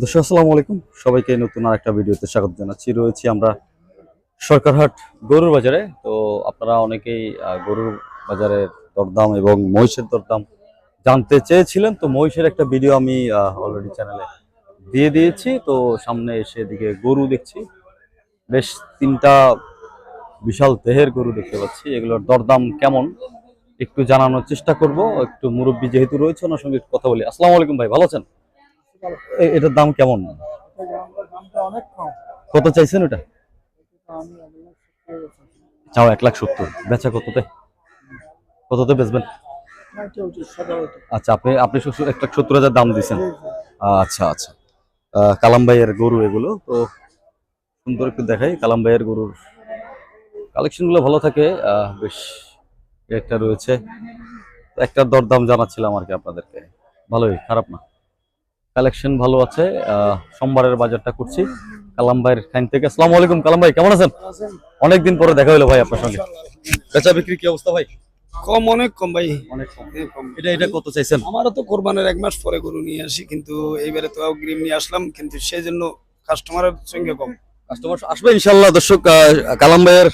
দর্শক, আসসালামু আলাইকুম। সবাইকে নতুন আর একটা ভিডিওতে স্বাগত জানাচ্ছি। রয়েছি আমরা সরকারহাট গরুর বাজারে। তো আপনারা অনেকেই গরুর বাজারের দরদাম এবং মহিষের দরদাম জানতে চেয়েছিলেন। তো মহিষের একটা ভিডিও আমি অলরেডি চ্যানেলে দিয়ে দিয়েছি। তো সামনে এসে এদিকে গরু দেখছি। বেশ তিনটা বিশাল দেহের গরু দেখতে পাচ্ছি। এগুলোর দরদাম কেমন? একটু জানানোর চেষ্টা করব। একটু মুরব্বী যেহেতু রয়েছে, ওনার সঙ্গে কথা বলি। আসসালামু আলাইকুম ভাই, ভালো আছেন? এটার দাম কেমন? কত চাইছেন ওটা। চাও এক লাখ সত্তর। বেচা কততে? কততে বেচবেন। আচ্ছা আপনি আপনি এক লাখ সত্তর হাজার দাম দিয়েছেন। আচ্ছা আচ্ছা। কালাম ভাইয়ের গরু এগুলো, তো সুন্দর একটু দেখাই। কালাম ভাইয়ের গরুর কালেকশনগুলো ভালো থাকে। বেশ একটা রয়েছে। তো একটার দরদাম জানাচ্ছিলাম আর কি আপনাদেরকে। ভালোই, খারাপ না। কালেকশন ভালো আছে সোমবারের বাজারটা করছি। কালাম ভাইয়ের খান থেকে। আসসালামু আলাইকুম কালাম ভাই কেমন আছেন? অনেকদিন পরে দেখা হলো ভাই আপনার সঙ্গে। বেচা বিক্রি কি অবস্থা ভাই? কম অনেক কম ভাই। অনেক কম। এটা এটা কত চাইছেন? আমারও তো কোরবানের এক মাস পরে গরু নিয়ে আসি কিন্তু এইবারে তো অগ্রিম নিয়ে আসলাম কিন্তু সেই জন্য কাস্টমারের সঙ্গে কম। কাস্টমার আসবে ইনশাল্লাহ দর্শক কালাম ভাইয়ের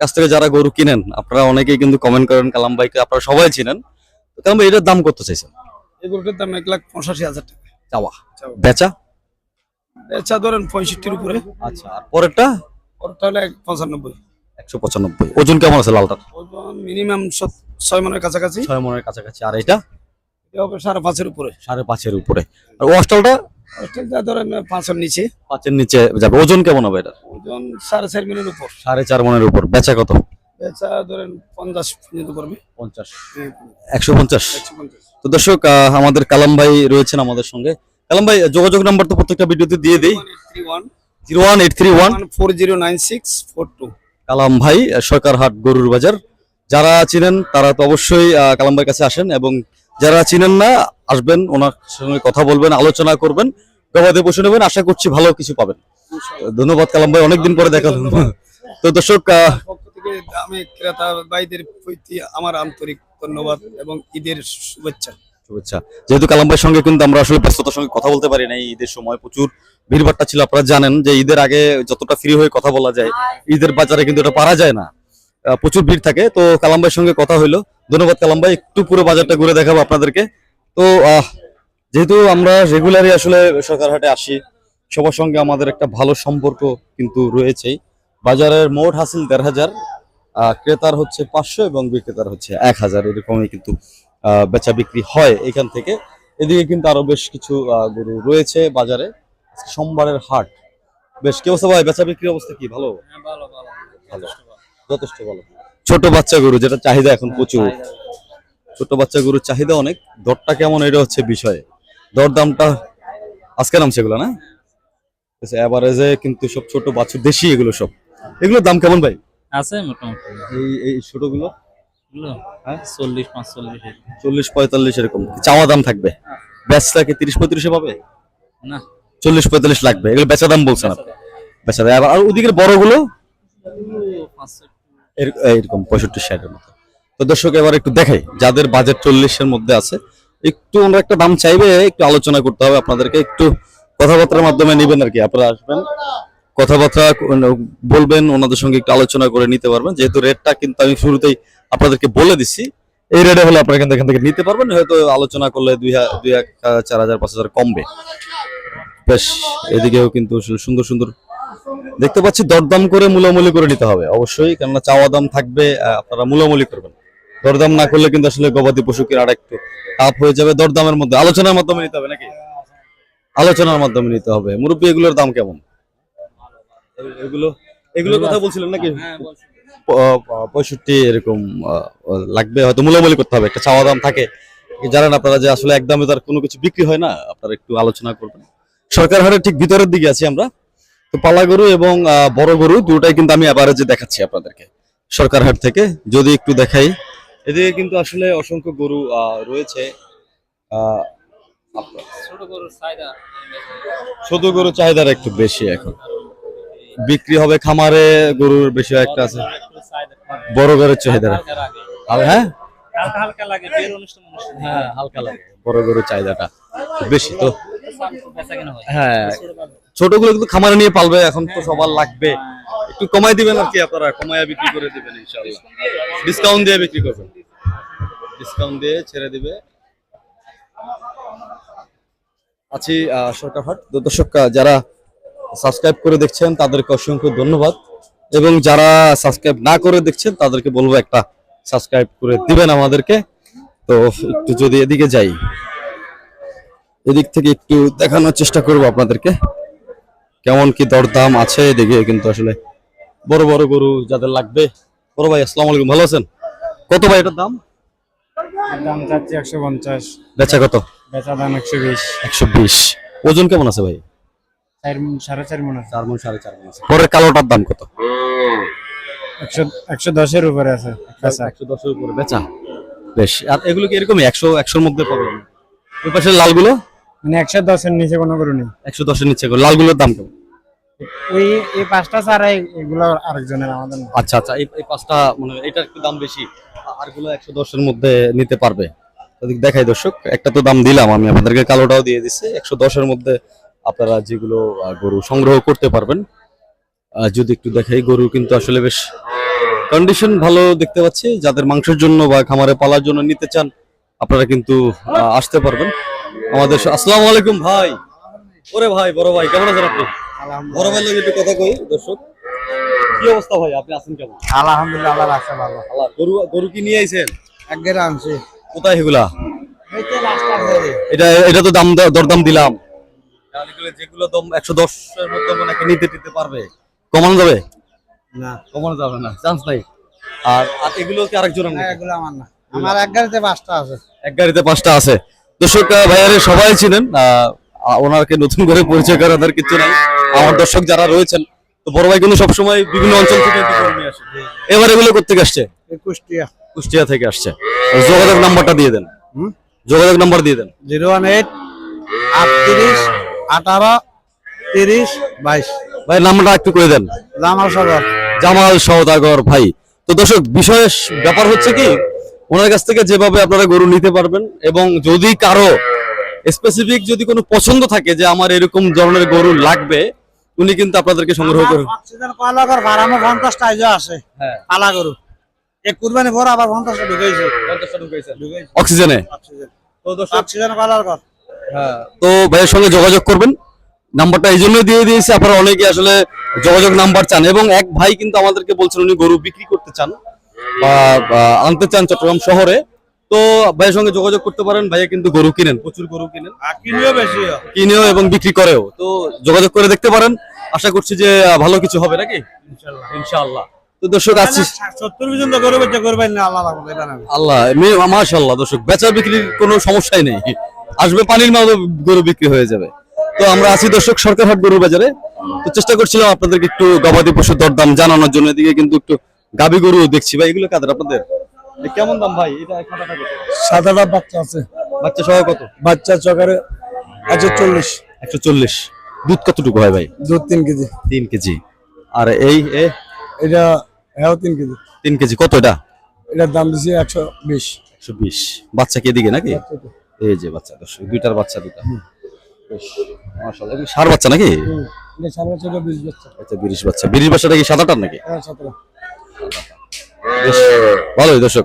কাছ থেকে যারা গরু কিনেন আপনারা অনেকেই কিন্তু কমেন্ট করেন কালাম ভাইকে আপনারা সবাই চিনেন। কালাম ভাই এটার দাম কত চাইছেন? এই গরুটার দাম এক লাখ পঁচাশি হাজার টাকা। চাওয়া। বেচা? বেচা ধরেন পঁয়ষট্টির উপরে। আচ্ছা আর পরেরটা? ওরটা হলে পঁচানব্বই। একশো পঁচানব্বই। ওজন কেমন আছে লালটার? ওজন মিনিমাম ছয় মনের কাছাকাছি। ছয় মনের কাছাকাছি। আর এটা? এটা হবে সাড়ে পাঁচের উপরে। সাড়ে পাঁচের উপরে। আর ওয়াস্টলটা হোস্টেলটা ধরেন পাঁচের নিচে। পাঁচের নিচে যাবে। ওজন কেমন হবে এটা ওজন সাড়ে চার মিনিটের উপর। সাড়ে চার মনের উপর। বেচা কত? বেচা ধরেন পঞ্চাশ পর্যন্ত করবে পঞ্চাশ। একশো পঞ্চাশ। তো দর্শক আমাদের কালাম ভাই রয়েছেন আমাদের সঙ্গে। কালাম ভাই যোগাযোগ নাম্বার তো প্রত্যেকটা ভিডিওতে দিয়ে দিই। Zero one eight three one. Four zero nine six four two. Kalam ভাই সরকারহাট গরুর বাজার। যারা চিনেন তারা তো অবশ্যই কালাম ভাইয়ের কাছে আসেন এবং যারা চিনেন না আসবেন ওনার সঙ্গে কথা বলবেন আলোচনা করবেন গবাদি পশু নেবেন। আশা করছি ভালো কিছু পাবেন। ধন্যবাদ কালাম ভাই অনেকদিন পরে দেখা। তো দর্শক আমি ক্রেতা ভাইদের প্রতি আমার আন্তরিক ধন্যবাদ এবং ঈদের শুভেচ্ছা। শুভেচ্ছা। যেহেতু কালাম ভাইয়ের সঙ্গে কিন্তু আমরা আসলে ব্যস্ততার সঙ্গে কথা বলতে পারি না ঈদের সময় প্রচুর ভিড়ভাট্টা ছিল আপনারা জানেন যে ঈদের আগে যতটা ফ্রি হয়ে কথা বলা যায় ঈদের বাজারে কিন্তু এটা পারা যায় না। প্রচুর ভিড় থাকে তো কালাম ভাইয়ের সঙ্গে কথা হইল। ধন্যবাদ কালাম ভাই একটু পুরো বাজারটা ঘুরে দেখাবো আপনাদেরকে। তো আহ, যেহেতু আমরা রেগুলারই আসলে সরকারহাটে আসি সবার সঙ্গে আমাদের একটা ভালো সম্পর্ক কিন্তু রয়েছেই। বাজারের মোট হাসিল দেড় হাজার আহ, ক্রেতার হচ্ছে পাঁচশো এবং বিক্রেতার হচ্ছে এক হাজার। এরকমই কিন্তু আহ, বেচা বিক্রি হয় এখান থেকে। এদিকে কিন্তু আরও বেশ কিছু গরু রয়েছে বাজারে। সোমবারের হাট। বেশ কি অবস্থা ভাই? বেচা বিক্রির অবস্থা কি? ভালো? ভালো যথেষ্ট ভালো। ছোট বাচ্চা গরু যেটা চাহিদা এখন প্রচুর। ছোট বাচ্চা গরুর চাহিদা অনেক। দরটা কেমন এটা হচ্ছে বিষয়। দর দামটা আজকে নাম সেগুলো না? এভারেজে কিন্তু সব ছোট বাচ্চা দেশি এগুলো সব। এগুলোর দাম কেমন ভাই? আছে মোটামুটি। এই এই ছোটগুলো? হ্যাঁ? চল্লিশ পাঁচচল্লিশ। চল্লিশ পঁয়তাল্লিশ এরকম। চাওয়া দাম থাকবে? ব্যাচটা কি তিরিশ পঁয়ত্রিশে পাবে? না। চল্লিশ পঁয়তাল্লিশ লাগবে। এগুলো বেচা দাম বলছেন আপনি? বেচা দাম। আর ওদিকের বড়গুলো? এরকম পঁয়ষট্টি ষাটের মতো। তো দর্শক এবার একটু দেখাই। যাদের বাজেট চল্লিশের মধ্যে আছে একটু ওনারা একটা দাম চাইবে একটু আলোচনা করতে হবে আপনাদেরকে একটু কথাবার্তার মাধ্যমে নেবেন আর কি। আপনারা আসবেন। কথাবার্তা বলবেন, ওনাদের সঙ্গে একটু আলোচনা করে নিতে পারবেন। যেহেতু রেটটা কিন্তু আমি শুরুতেই আপনাদেরকে বলে দিচ্ছি এই রেটে হলে আপনারা কিন্তু এখান থেকে নিতে পারবেন। হয়তো আলোচনা করলে দুই দুই এক চার হাজার, পাঁচ হাজার কমবে। বেশ, এদিকেও কিন্তু সুন্দর সুন্দর দেখতে পাচ্ছি, দরদাম করে মূলামূলি করে নিতে হবে, অবশ্যই। কেননা চাওয়া দাম থাকবে আপনারা মূলামূলি করবেন। দরদাম না করলে কিন্তু আসলে গবাদি পশু কেনাটা একটু টাফ হয়ে যাবে। দরদামের মধ্যে, আলোচনার মাধ্যমে নিতে হবে নাকি? আলোচনার মাধ্যমে নিতে হবে। মুরব্বী, এগুলোর দাম কেমন? এ- এগুলো কথা বলছিলেন নাকি? প- পঁয়ষট্টি এরকম লাগবে হয়তো মূলামূলি করতে হবে একটা চাওয়া দাম থাকে। জানেন আপনারা যে আসলে একদমই তার কোনো কিছু বিক্রি হয় না আপনারা একটু আলোচনা করবেন। সরকার হাটের ঠিক ভিতরের দিকে আছি আমরা। তো পালা গরু এবং বড় গরু দুটাই কিন্তু আমি অ্যাভারেজে দেখাচ্ছি আপনাদেরকে সরকার হাট থেকে। যদি একটু দেখাই। এদিকে কিন্তু আসলে অসংখ্য গরু আহ, রয়েছে। ছোট গরুর চাহিদা গরু চাহিদাটা একটু বেশি এখন। বিক্রি হবে খামারে গরুর বেশি একটা আছে। বড় গরুর চাহিদা। হ্যাঁ? হ্যাঁ হালকা লাগে। বড় গরুর চাহিদাটা বেশি তো। হয় ছোটগুলো কিন্তু খামারে নিয়ে পালবে এখন তো সবার লাগবে। একটু কমাই দিবেন আর কি আপনারা কমায় বিক্রি করে দিবেন ইনশাআল্লাহ। ডিসকাউন্ট দিয়ে বিক্রি করবেন। ডিসকাউন্ট দিয়ে ছেড়ে দিবে। আছি আহ, সরকারহাট। দর্শক যারা সাবস্ক্রাইব করে দেখছেন তাদেরকে অসংখ্য ধন্যবাদ। এবং যারা সাবস্ক্রাইব না করে দেখছেন তাদেরকে বলব একটা সাবস্ক্রাইব করে দিবেন আমাদেরকে। তো একটু যদি এদিকে যাই এদিক থেকে একটু দেখানোর চেষ্টা করব আপনাদেরকে। কেমন কি দরদাম আছে এদিকে কিন্তু আসলে বড় বড় গরু যাদের লাগবে। বড় ভাই আসসালামু আলাইকুম ভালো আছেন? কত ভাই এটার দাম? দাম চাচ্ছি একশো পঞ্চাশ। বেচা কত? বেচা দাম একশো বিশ। একশো বিশ। ওজন কেমন আছে ভাই? চার সাড়ে চার মন আছে। চার মন সাড়ে চার মন আছে। পরের কালোটার দাম কত? একশো একশো দশের উপরে আছে বেচা। একশো দশের উপরে বেচা। বেশ আর এগুলো কি এরকমই? একশো একশোর মধ্যে পাবে? ওই পাশের লালগুলো? মানে একশো দশের নিচে কোনো গরু নেই। একশো দশের নিচে। লালগুলোর দাম কেমন ওই এই পাঁচটা ছাড়া এই- এগুলো আরেকজনের আমাদের আচ্ছা আচ্ছা এই পাঁচটা মানে এটার একটু দাম বেশি। আরগুলো একশো দশের মধ্যে নিতে পারবে। দেখাই দর্শক একটা তো দাম দিলাম আমি আপনাদেরকে কালোটাও দিয়ে দিচ্ছি। একশো দশের মধ্যে আপনারা যেগুলো গরু সংগ্রহ করতে পারবেন। যদি একটু দেখাই গরু কিন্তু আসলে বেশ কন্ডিশন ভালো দেখতে পাচ্ছি। যাদের মাংসের জন্য বা খামারে পালার জন্য নিতে চান আপনারা কিন্তু আসতে পারবেন। আমাদের আসসালামু আলাইকুম ভাই। ওরে ভাই বড় ভাই কেমন আছেন আপনি? বড় ভাই একটু কথা কই দর্শক। কি অবস্থা ভাই আপনি আছেন কেমন? আলহামদুলিল্লাহ আল্লাহ ভালো। আল্লাহ গরু গরু কি নিয়ে আইছেন? এক গেরা আনছি। কোথায় এগুলা? এটা এটা তো দাম দরদাম দিলাম। যেগুলো দাম একশো দশের মধ্যে নিতে টিতে পারবে? কমানো যাবে? না। কমানো যাবে না চান্স নাই। আর আর এগুলো কি আরেকজন এগুলো আমার না। আমার এক গাড়িতে পাঁচটা আছে। এক গাড়িতে পাঁচটা আছে। দর্শক ভাইয়ারে সবাই আহ, ওনাকে নতুন করে পরিচয় করার কিছু নাই। আমার দর্শক যারা রয়েছেন তো বড় ভাই কিন্তু সবসময় বিভিন্ন অঞ্চল থেকে আসে। এবার এগুলো করতে আসছে? কুষ্টিয়া কুষ্টিয়া থেকে আসছে। যোগাযোগ নাম্বারটা দিয়ে দেন? যোগাযোগ নাম্বার দিয়ে দেন। জিরো ওয়ান এইট আটত্রিশ আঠারো তিরিশ বাইশ। ভাই নাম্বারটা একটু করে দেন। জামাল সদর জামাল সওদাগর ভাই। তো দর্শক বিষয় ব্যাপার হচ্ছে কি ওনার কাছ থেকে যেভাবে আপনারা গরু নিতে পারবেন এবং যদি কারও স্পেসিফিক যদি কোনো পছন্দ থাকে যে আমার এরকম ধরনের গরু লাগবে উনি কিন্তু আপনাদেরকে সংগ্রহ করুন কর ভাড়ানো পঞ্চাশটা আছে হ্যাঁ। পালা গরু। এক কুরবানি ভরা আবার পঞ্চাশটা ঢুকেছে অক্সিজেনে? অক্সিজেন। তো দর্শক অক্সিজেন কর তো ভাইয়ের সঙ্গে যোগাযোগ করবেন। নাম্বারটা এই জন্যই দিয়ে দিয়েছি আপনারা অনেকে আসলে যোগাযোগ নাম্বার চান। এবং এক ভাই কিন্তু আমাদেরকে বলছেন উনি গরু বিক্রি করতে চান বা আনতে চান চট্টগ্রাম শহরে। তো ভাইয়ের সঙ্গে যোগাযোগ করতে পারেন ভাইয়া কিন্তু গরু কিনেন প্রচুর গরু কিনেন। কিনিও বেশি কিনেও এবং বিক্রি করেও। তো যোগাযোগ করে দেখতে পারেন। আশা করছি যে ভালো কিছু হবে নাকি? ইনশাআল্লাহ। তো দর্শক রাখবে এটা না আল্লাহ মাশাল্লাহ দর্শক বেচা বিক্রির কোনো সমস্যাই নেই। আসবে পানির মাঝে গরু বিক্রি হয়ে যাবে। তো আমরা আছি দর্শক সরকারহাট গরুর বাজারে। তো চেষ্টা করছিলাম আপনাদেরকে একটু গবাদি পশুর দরদাম জানানোর জন্য এদিকে কিন্তু একটু গাবি গরু দেখছি। ভাই এগুলো কাদের আপনাদের? কেমন দাম ভাই? এটা খাতাটা কত সাদাটা বাচ্চা আছে। বাচ্চা সহ কত? বাচ্চা চকারে একশো চল্লিশ। একশো চল্লিশ। দুধ কতটুকু হয় ভাই? দুধ তিন কেজি। তিন কেজি। আর এই এ? এটা হ্যাঁ তিন কেজি। তিন কেজি। কত এটা? এটার দাম দিছি একশো বিশ। একশো বিশ। বাচ্চা কে দিকে নাকি? এই যে বাচ্চা দর্শক দুইটার বাচ্চা দুটা। মাশাআল্লাহ। ষাঁড় বাচ্চা নাকি? সাড়ে বছর বিশ বাচ্চা আচ্ছা বিরিশ বাচ্চা। বিরিশ বাচ্চাটা কি সাদাটার নাকি? হ্যাঁ বেশ ভালোই দর্শক।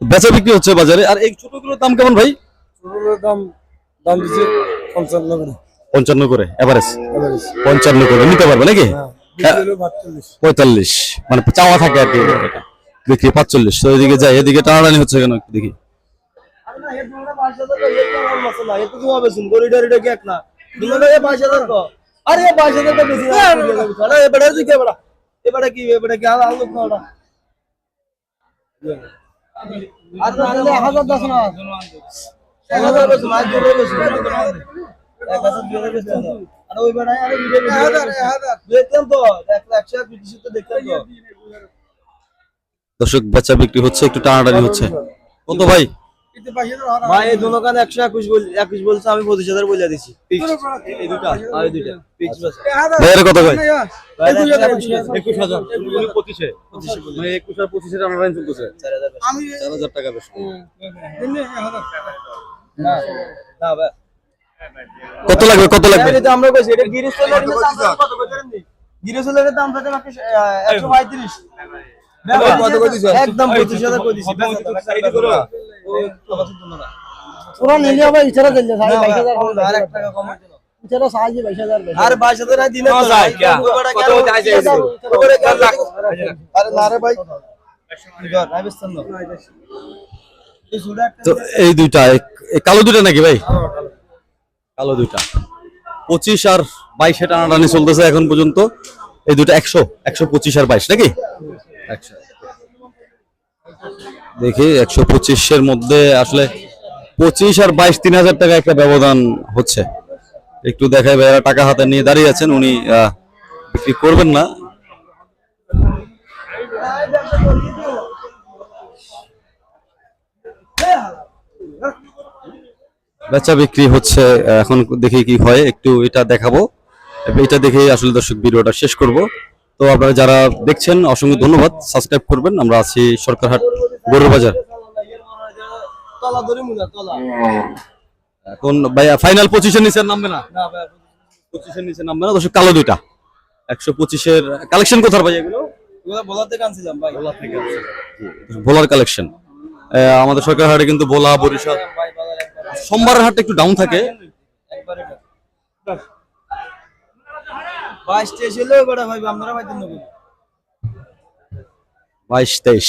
বেচা বিক্রি হচ্ছে বাজারে। আর এই ছোটগুলোর দাম কেমন ভাই? ছোটগুলোর দাম দাম দিছি পঞ্চান্ন করে। পঞ্চান্ন করে এভারেজ পঞ্চান্ন করে নিতে পারবে নাকি? হ্যাঁ বাচ্চল্লিশ। পঁয়তাল্লিশ মানে চাওয়া থাকে আর কি। বিক্রি পাঁচচল্লিশ তো এদিকে যাই এদিকে টানাটানি হচ্ছে কেন দেখি। আরে বাইশ হাজার টাকা বেশি এবারে তুই কে বড়া এবারে কি এবারে কি? আলো না। আর হাজার দশ না। এক হাজার বেশি না জোরে বেশি এক হাজার জোরে বেশি আর ওই বেড়ায় আরে দেখতাম তো এক একশো এক বিশ তো দেখতাম তো। দর্শক বেচা বিক্রি হচ্ছে একটু টানাটানি হচ্ছে। কত ভাই ভাই এই দুনো কান একশো একুশ একুশ বলছে আমি পঁচিশ হাজার বলে দিছি। এই দুটা আর এই দুটা। ভাইয়ের কত ভাই ভাই একুশ একুশ হাজার। পঁচিশে। একুশ আর পঁচিশে টানাটানি চলতেছে। চার চার হাজার টাকা বেশ। না না ভাই। কত লাগবে কত লাগবে? এটা আমরা কইছি এটা গিরিশ সোলারের দাম কত কত করেন নি? গিরিশ দাম থাকে মাত্র 135 কত করে দিছো? একদম 25000 করে। দিছি পুরো নিলে হবে ইছাড়া দিলে। সাড়ে বাইশ হাজার আর 1 টাকা কম হইতো ইছাড়া সাহায্যে বাইশ হাজার আর 22000 আর দিনে তো যায়, ক্যা? কত কত হতে আছে? আরে না রে ভাই। ধর রাজস্থান ধর এই তো এই দুইটা কালো দুইটা নাকি ভাই? কালো দুইটা। পঁচিশ আর বাইশে টানাটানি চলতেছে এখন পর্যন্ত। এই দুটো একশো একশো পঁচিশ আর বাইশ নাকি? একশো। দেখি, একশো পঁচিশের মধ্যে আসলে পঁচিশ আর বাইশ তিন হাজার টাকা একটা ব্যবধান হচ্ছে। একটু দেখায় ভাইয়ারা, টাকা হাতে নিয়ে দাঁড়িয়ে আছেন, উনি বিক্রি করবেন না। বেচা বিক্রি হচ্ছে, এখন দেখি কি হয়, একটু এটা দেখাবো। এটা দেখেই আসলে দর্শক, ভিডিওটা শেষ করব। তো আপনারা যারা দেখছেন অসংখ্য ধন্যবাদ। সাবস্ক্রাইব করবেন। আমরা আছি সরকারহাট গরুর বাজার এখন ভাইয়া ফাইনাল পঁচিশের নিচে নামবে না? পঁচিশের নিচে নামবে না। দর্শক কালো দুইটা। একশো পঁচিশের কালেকশন কোথার ভাই এগুলো? ভোলার কালেকশন আমাদের সরকারহাটে কিন্তু ভোলা বরিশাল। সোমবারের হাটটা একটু ডাউন থাকে। বাইশ তেইশ হলে বড় ভাই আপনারা ভাই বাইশ তেইশ।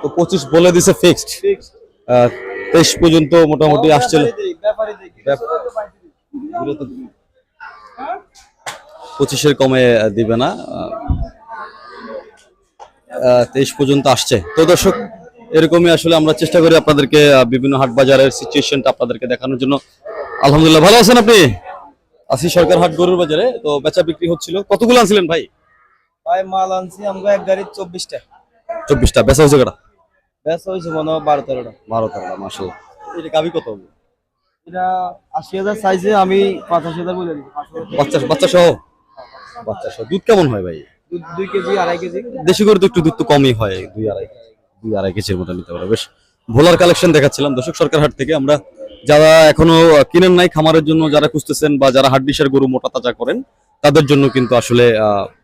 তো পঁচিশ বলে দিছে ফিক্সড তেইশ পর্যন্ত মোটামুটি আসছিল। পঁচিশের কমে দিবে না। তেইশ পর্যন্ত আসছে। তো দর্শক এরকমই আসলে আমরা চেষ্টা করি আপনাদেরকে বিভিন্ন হাট বাজারের সিচুয়েশনটা আপনাদেরকে দেখানোর জন্য। আলহামদুলিল্লাহ ভালো আছেন আপনি? আসি সরকার হাট গরুর বাজারে তো বেচা বিক্রি হচ্ছিল। কতগুলো আনছিলেন ভাই? ভাই মাল আনছি আমরা এক গাড়ি চব্বিশটা। চব্বিশটা। বেচা হয়েছে কটা? ব্যাস হয়েছে মনে হয় বারো তেরোটা। বারো তেরোটা মাসাল এটা গাবি কত? হবে এটা আশি হাজার চাইছে আমি পঁচাশি হাজার বলে দিচ্ছি বাচ্চা বাচ্চা সহ? বাচ্চা সহ। দুধ কেমন হয় ভাই? দু- দুই কেজি আড়াই কেজি। দেশি করে তো একটু দুধ তো কমই হয়। দুই আড়াই দুই আড়াই কেজির মতো নিতে পারে বেশ ভোলার কালেকশন দেখাচ্ছিলাম। দর্শক সরকার হাট থেকে আমরা যারা এখনও কিনেন নাই খামারের জন্য যারা খুঁজতেছেন বা যারা হাড্ডিসের গরু মোটা তাজা করেন তাদের জন্য কিন্তু আসলে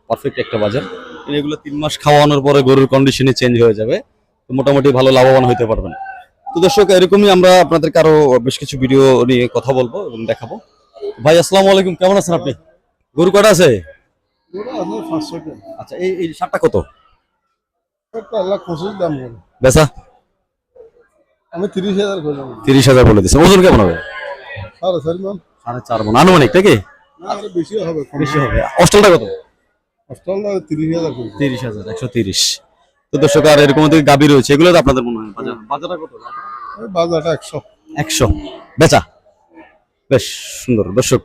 পারফেক্ট একটা বাজার। এগুলো তিন মাস খাওয়ানোর পরে গরুর কন্ডিশনই চেঞ্জ হয়ে যাবে। তো মোটামুটি ভালো লাভবান হতে পারবেন। তো দর্শক এরকমই আমরা আপনাদেরকে আরও বেশ কিছু ভিডিও নিয়ে কথা বলব এবং দেখাবো। ভাই আসসালামু আলাইকুম। কেমন আছেন আপনি? গরু কটা আছে? আচ্ছা এই এই শার্টটা কত? বেচা? আমি তিরিশ হাজার করলাম তিরিশ হাজার বলে দিচ্ছে ওজন কেমন হবে? সাড়ে চারি মান। সাড়ে চার মন। আনুমানিক নাকি? না আরও বেশি হবে বেশি হবে। অস্টলটা কত? অস্টল তিরিশ হাজার তিরিশ হাজার একশো তিরিশ। তো দর্শক আর এরকম থেকে গাবি রয়েছে এগুলো তো আপনাদের মনে হয় বাজার? বাজারটা কত? বাজারটা একশো। একশো। বেচা? বেশ সুন্দর। দর্শক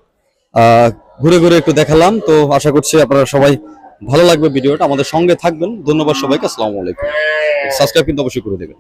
ঘুরে ঘুরে একটু দেখালাম। তো আশা করছি আপনারা সবাই ভালো লাগবে ভিডিওটা। আমাদের সঙ্গে থাকবেন। ধন্যবাদ সবাইকে। আসসালামু আলাইকুম। সাবস্ক্রাইব কিন্তু অবশ্যই করে দেবেন।